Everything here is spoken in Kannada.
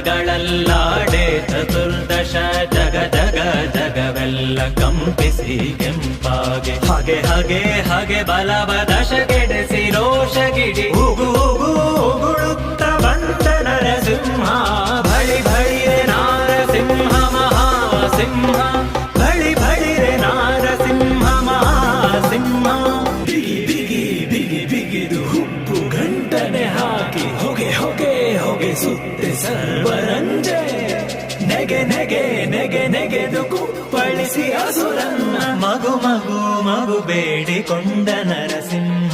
ಕಂಪಗಳಲ್ಲಾಡೆ ಚತುರ್ದಶ ಜಗ ಜಗ ಜಗವೆಲ್ಲ ಕಂಪಿಸಿ ಕೆಂಪಾಗೆ. ಹಾಗೆ ಹಾಗೆ ಹಾಗೆ ಬಲವ ದಶ ಕೆಡಿಸಿ ರೋಷ ರೋಷಗಿಡಿ ಉಗು ಉಗು ಉಗುಳುತ್ತ ಬಂದ ನರಸಿಂಹ ಬಳಿ ಬಳಿರೆ ನಾರಸಿಂಹ ಮಹಾಸಿಂಹ. ಬಳಿ ಬಳಿರೆ ನಾರಸಿಂಹ ಮಹಾಸಿಂಹ. ಬಿಗಿ ಬಿಗಿ ಬಿಗಿ ಬಿಗಿದು ಹುಬ್ಬು ಗಂಟನೆ ಹಾಕಿ ಸುತ್ತೆ ಸರ್ವರಂಜೆ ನೆಗೆ ನೆಗೆ ನೆಗೆ ನೆಗೆದು ಕುಪ್ಪಳಿಸಿ ಅಸುರನ್ನ ಮಗು ಮಗು ಮಗು ಬೇಡಿಕೊಂಡ ನರಸಿಂಹ